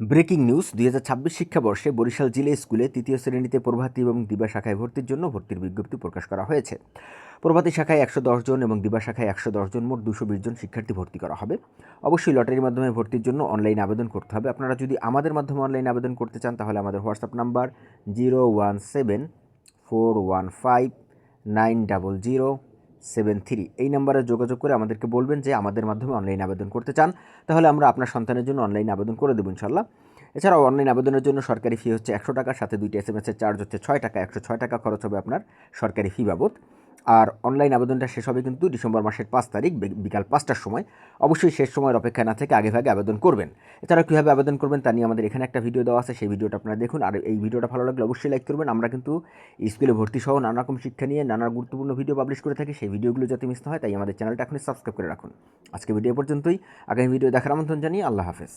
Breaking news, দুই হাজার ছাব্বিশ শিক্ষাবর্ষে বরিশাল জিলা স্কুলে তৃতীয় শ্রেণীতে প্রভাতী এবং দিবা শাখায় ভর্তির জন্য ভর্তির বিজ্ঞপ্তি প্রকাশ করা হয়েছে। প্রভাতী শাখায় একশো দশ জন এবং দিবা শাখায় একশো দশ জন, মোট দুশো জন শিক্ষার্থী ভর্তি করা হবে। অবশ্যই লটারির মাধ্যমে ভর্তির জন্য অনলাইন আবেদন করতে হবে। আপনারা যদি আমাদের মাধ্যমে অনলাইন আবেদন করতে চান, তাহলে আমাদের WhatsApp number zero one seven four one five nine double zero seven three. এই নাম্বারে যোগাযোগ করে আমাদেরকে বলবেন যে আমাদের মাধ্যমে অনলাইন আবেদন করতে চান। তাহলে আমরা আপনার সন্তানের জন্য অনলাইন আবেদন করে দেবো ইনশাল্লাহ এছাড়াও অনলাইন আবেদনের জন্য সরকারি ফি হচ্ছে একশো টাকার সাথে দুইটি এস এম এসের চার্জ হচ্ছে ছয় টাকা। একশো ছয় টাকা খরচ হবে আপনার সরকারি ফি বাবদ। আর অনলাইন আবেদনটা শেষ হবে কিন্তু ডিসেম্বর মাসের পাঁচ তারিখ বিকাল পাঁচটার সময়। অবশ্যই শেষ সময়ের অপেক্ষা না থেকে আগে ভাগে আবেদন করবেন। এছাড়া কীভাবে আবেদন করবেন তা নিয়ে আমাদের এখানে একটা ভিডিও দেওয়া আছে, সেই ভিডিওটা আপনারা দেখুন। আর এই ভিডিওটা ভালো লাগলে অবশ্যই লাইক করবেন। আমরা কিন্তু স্কুলে ভর্তি সহ নানা রকম শিক্ষা নিয়ে নানা গুরুত্বপূর্ণ ভিডিও পাবলিশ করে থাকি। সেই ভিডিওগুলো যাতে মিস হয়, তাই আমাদের চ্যানেলটা এখনই সাবস্ক্রাইব করে রাখুন। আজকে ভিডিও পর্যন্তই। আগামী ভিডিও দেখার আমন্ত্রণ জানিয়ে আল্লাহ হাফেজ।